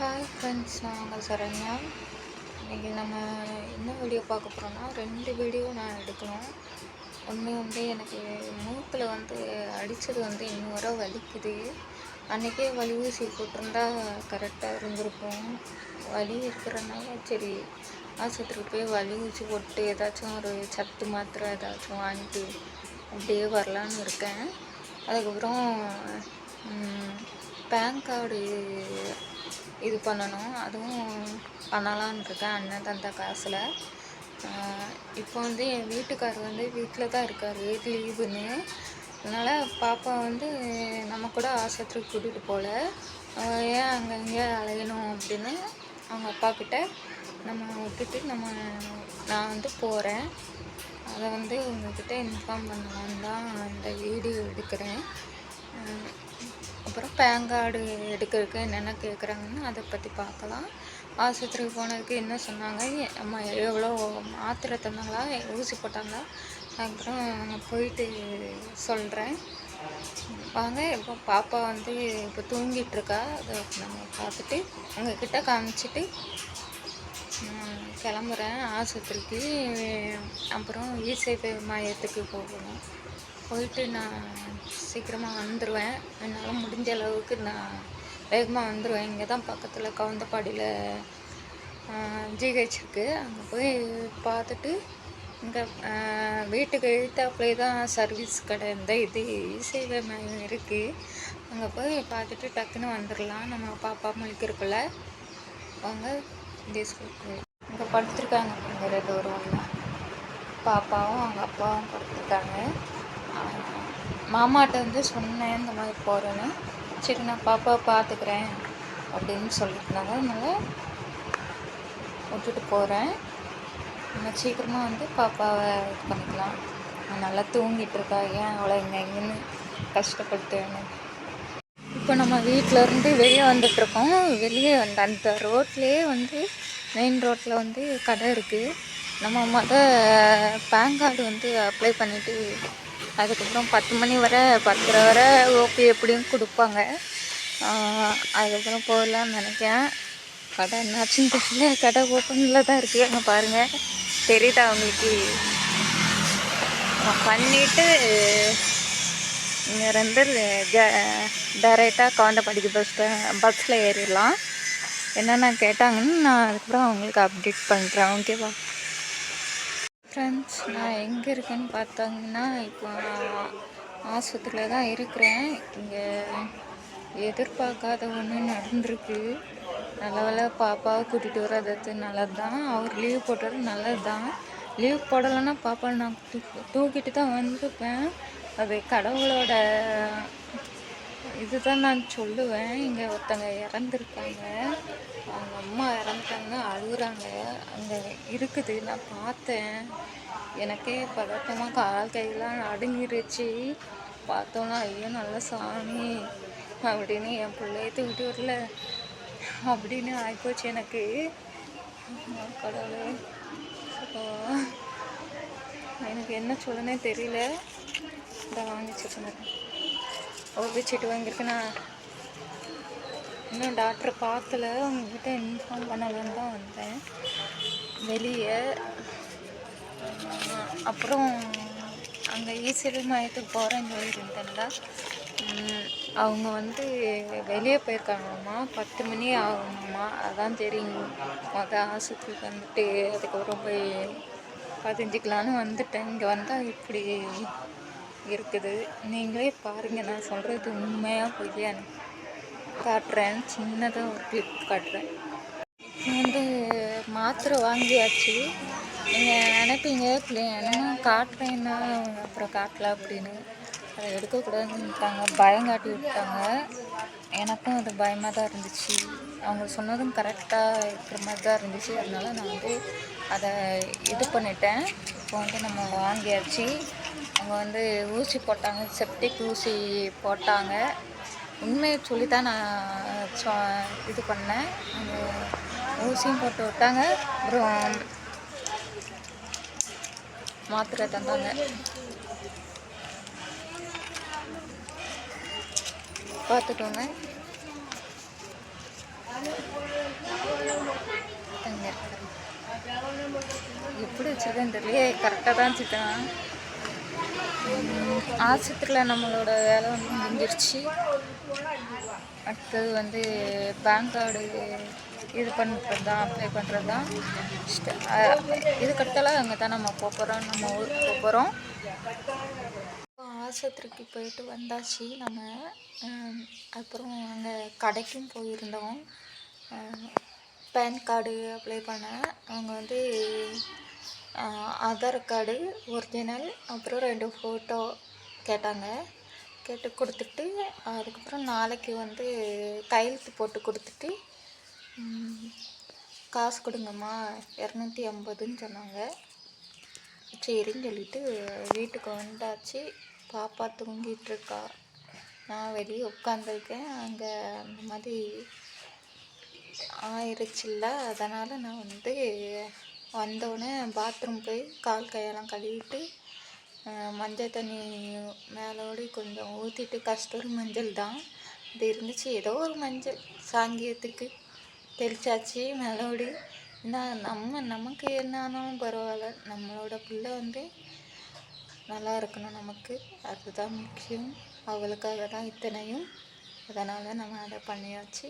Hi friends நான் உங்கள் சரண்யா. இன்றைக்கி நம்ம என்ன வீடியோ பார்க்க போகிறோன்னா ரெண்டு வீடியோ நான் எடுக்கணும். ஒன்று வந்து எனக்கு மூக்கில் வந்து அடித்தது வந்து இன்னும் வர வலிக்குது. அன்றைக்கே வலி ஊசி போட்டிருந்தா கரெக்டாக இருந்திருக்கும். வலி இருக்கிறனால சரி ஆஸ்பத்திரிக்கு போய் வலி ஊசி போட்டு ஏதாச்சும் ஒரு சத்து மாத்திரை ஏதாச்சும் வாங்கிட்டு அப்படியே வரலான்னு இருக்கேன். அதுக்கப்புறம் பேன் கார்டு இது பண்ணணும். அதுவும் பண்ணலான்னு இருக்கேன். அண்ணன் தந்த காசில். இப்போ வந்து என் வீட்டுக்கார் வந்து வீட்டில் தான் இருக்கார். லீவுன்னு அதனால் பாப்பா வந்து நம்ம கூட ஆஸ்பத்திரிக்கு கூட்டிகிட்டு போகல ஏன் அங்கே இங்கே அலையணும் அப்படின்னு அவங்க அப்பா கிட்ட நம்ம விட்டுட்டு நம்ம நான் வந்து போகிறேன் அதை வந்து உங்ககிட்ட இன்ஃபார்ம் பண்ணலான்னு தான் இந்த வீடியோ எடுக்கிறேன். அப்புறம் பேன் கார்டு எடுக்கிறதுக்கு என்னென்ன கேட்குறாங்கன்னு அதை பற்றி பார்க்கலாம் ஆஸ்பத்திரிக்கு போனதுக்கு என்ன சொன்னாங்க அம்மா எவ்வளோ மாத்திரை தந்தாங்களா ஊசி போட்டாங்களா அப்புறம் நான் போயிட்டு சொல்கிறேன் வாங்க இப்போ பாப்பா வந்து இப்போ தூங்கிட்டுருக்கா அதை நம்ம பார்த்துட்டு உங்ககிட்ட காமிச்சிட்டு கிளம்புறேன் ஆஸ்பத்திரிக்கு அப்புறம் இசேவை மையத்துக்கு போகணும் போயிட்டு நான் சீக்கிரமாக வந்துடுவேன் என்னால் முடிஞ்ச அளவுக்கு நான் வேகமாக வந்துடுவேன் இங்கே தான் பக்கத்தில் கவுந்தப்பாடியில் ஜிஹெச் இருக்குது அங்கே போய் பார்த்துட்டு இங்கே வீட்டுக்கு எழுத்தாப்புலே தான் சர்வீஸ் கடை இந்த இது சேவை மையம் இருக்குது அங்கே போய் பார்த்துட்டு டக்குன்னு வந்துடலாம் நம்ம பாப்பா முழிக்கிறக்குள்ள வாங்க ஸ்கூலுக்கு இங்கே படுத்துருக்காங்க இங்கே ரெண்டு ஒரு பாப்பாவும் அவங்க அப்பாவும் படுத்துருக்காங்க. மாமாட்ட வந்து சொன்னேன் இந்த மாதிரி போகிறேன்னு சரி நான் பாப்பாவை பார்த்துக்கிறேன் அப்படின்னு சொல்லியிருந்தாங்க அதனால் விட்டுட்டு போகிறேன் நம்ம சீக்கிரமாக வந்து பாப்பாவை இது பண்ணிக்கலாம். நான் நல்லா தூங்கிட்டு இருக்கா ஏன் அவளை இங்கே எங்கேன்னு கஷ்டப்பட்டேன்னு. இப்போ நம்ம வீட்டிலருந்து வெளியே வந்துட்ருக்கோம் வெளியே வந்து அந்த ரோட்லேயே வந்து மெயின் ரோட்டில் வந்து கடை இருக்குது நம்ம மொதல் பேன் கார்டு வந்து அப்ளை பண்ணிவிட்டு அதுக்கப்புறம் பத்து மணி வரை பத்தரை வரை ஓபி எப்படியும் கொடுப்பாங்க. அதுக்கப்புறம் போகலான்னு நினைக்கிறேன். கடை என்னாச்சுன்னு தெரியல. கடை ஓப்பனில் தான் இருக்குது அங்கே பாருங்கள் தெரியுதா அவங்களுக்கு பண்ணிவிட்டு இங்கே ஜ டேரெக்டாக கவுண்டப்பாடிக்கு பஸ் பஸ்ஸில் ஏறிடலாம். என்னென்ன கேட்டாங்கன்னு நான் அதுக்கப்புறம் அவங்களுக்கு அப்டேட் பண்ணுறேன் ஓகேவா ஃப்ரெண்ட்ஸ் நான் எங்கே இருக்கேன்னு பார்த்தாங்கன்னா இப்போ ஆஸ்பத்திரியில் தான் இருக்கிறேன். இங்கே எதிர்பார்க்காத ஒன்று நடந்திருக்கு. நல்ல வேலை பாப்பாவை கூட்டிகிட்டு வர்றது நல்லது தான் அவர் லீவ் போட்டது நல்லது தான் லீவ் போடலைன்னா பாப்பா நான் தூக்கிட்டு தான் வந்திருப்பேன். அது கடவுளோட இதுதான் நான் சொல்லுவேன். இங்கே ஒருத்தங்க இறந்துருக்காங்க. அவங்க அம்மா இறந்துட்டாங்க அழுகுறாங்க. அங்கே இருக்குது. நான் பார்த்தேன். எனக்கே பதட்டமாக கால் கையெல்லாம் நடுங்கிருச்சு பார்த்தோன்னா ஐயோ நல்ல சாமி அப்படின்னு என் பிள்ளைய தூக்கிட்டு வரல. அப்படின்னு ஆகிப்போச்சு எனக்கு. கடவுளே. எனக்கு என்ன சொல்லனே தெரியல. இதை வாங்கி வச்சுருந்தேன் ஒரு சீட்டு வாங்கியிருக்கு நான் இன்னும் டாக்டரை பார்க்கல. உங்ககிட்ட இன்ஃபார்ம் பண்ணலான்னு தான் வந்தேன். வெளியே. அப்புறம் அங்கே ஈசியல் மையத்துக்கு போகிறேன்னு சொல்லியிருந்தேன்ல. அவங்க வந்து வெளியே போயிருக்காங்கம்மா. பத்து மணி ஆகும்மா அதான் தெரியும். மொதல் ஆஸ்பத்திரிக்கு வந்துட்டு அதுக்கப்புறம் போய் பதிஞ்சிக்கலான்னு வந்துட்டேன். இங்கே வந்தால் இப்படி இருக்குது. நீங்களே பாருங்கள் நான் சொல்கிறது உண்மையாக பொய்யான்னு காட்டுறேன். சின்னதாக ஒரு கிளிப் காட்டுறேன். வந்து மாத்திரை வாங்கியாச்சு. நீங்கள் நினைப்பீங்க என்ன காட்டுறேன்னா அப்புறம் காட்டல அப்படின்னு. அதை எடுக்கக்கூடாதுன்னுட்டாங்க பயம் காட்டி விட்டாங்க. எனக்கும் அது பயமாக தான் இருந்துச்சு. அவங்க சொன்னதும் கரெக்டாக இருக்கிற மாதிரி தான் இருந்துச்சு. அதனால நான் வந்து அதை இது பண்ணிட்டேன். இப்போ வந்து நம்ம வாங்கியாச்சு. அவங்க வந்து ஊசி போட்டாங்க செப்டிக் ஊசி போட்டாங்க. உண்மையை சொல்லி தான் நான் இது பண்ணேன். அந்த ஊசியும் போட்டு விட்டாங்க. அப்புறம் மாத்திரை தந்தாங்க. பார்த்துக்கோங்க. எப்படி வச்சுருக்கேன்னு தெரியல கரெக்டாக தான் வச்சுட்டேன் ஆஸ்பத்திரியில் நம்மளோட வேலை வந்து முடிஞ்சிருச்சு. அடுத்தது வந்து பேங்க் கார்டு இது பண்ணுறது தான் அப்ளை பண்ணுறது தான் இதுக்கடுத்தலாம் அங்கே தான் நம்ம போக போகிறோம் நம்ம ஊருக்கு போக போகிறோம் ஆஸ்பத்திரிக்கு போயிட்டு வந்தாச்சு. நம்ம அப்புறம் அங்கே கடைக்கும் போயிருந்தோம். பேன் கார்டு அப்ளை பண்ண. அவங்க வந்து ஆதார் கார்டு ஒரிஜினல் அப்புறம் ரெண்டு ஃபோட்டோ கேட்டாங்க. கேட்டு கொடுத்துட்டு அதுக்கப்புறம் நாளைக்கு வந்து கையெழுத்து போட்டு கொடுத்துட்டு காசு கொடுங்கம்மா இரநூத்தி ஐம்பதுன்னு சொன்னாங்க. சரின்னு சொல்லிட்டு வீட்டுக்கு வந்தாச்சு. பாப்பா தூங்கிட்டு இருக்கா. நான் வெளியே உட்காந்துருக்கேன் அங்கே அந்த மாதிரி ஆயிருச்சுல்ல அதனால் நான் வந்து வந்தோடனே பாத்ரூம் போய் கால் கையெல்லாம் கழுவிட்டு மஞ்சள் தண்ணி மேலோடி கொஞ்சம் ஊற்றிட்டு கஸ்தூரி மஞ்சள் தான். இது இருந்துச்சு. ஏதோ ஒரு மஞ்சள். சாங்கியத்துக்கு தெளிச்சாச்சு. மேலோடி என்ன நம்ம நமக்கு என்னானாலும் பரவாயில்ல. நம்மளோட பிள்ளை வந்து நல்லா இருக்கணும் நமக்கு. அதுதான் முக்கியம். அவளுக்காக தான் இத்தனையும். அதனால் நம்ம அதை பண்ணியாச்சு.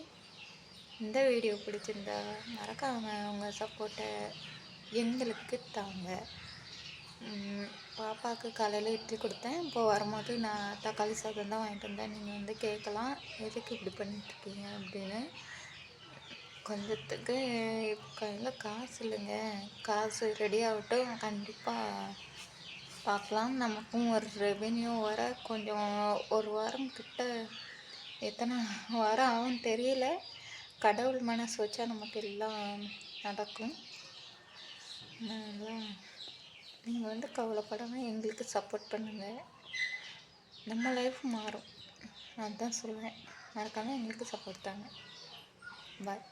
இந்த வீடியோ பிடிச்சிருந்தா மறக்காமல் உங்கள் சப்போர்ட்டை எங்களுக்கு தாங்க. பாப்பாவுக்கு காலையில் இட்லி கொடுத்தேன். இப்போ வரும்போது நான் தக்காளி சாதம் தான் வாங்கிட்டு வந்தேன். நீங்கள் வந்து கேட்கலாம். எதுக்கு இப்படி பண்ணிட்டுருக்கீங்க அப்படின்னு. கொஞ்சத்துக்கு கையில் காசு இல்லைங்க. காசு ரெடி ஆகட்டும். கண்டிப்பாக பார்க்கலாம். நமக்கும் ஒரு ரெவென்யூ வர கொஞ்சம் ஒரு வாரம் கிட்ட எத்தனை வாரம் ஆகும் தெரியல. கடவுள் மனசு வச்சா நமக்கு எல்லாம் நடக்கும். நீங்கள் வந்து கவலைப்படாமல் எங்களுக்கு சப்போர்ட் பண்ணுங்கள் நம்ம லைஃப் மாறும். நான் தான் சொல்லுவேன் மறக்காமல் எங்களுக்கு சப்போர்ட் தாங்க. பாய்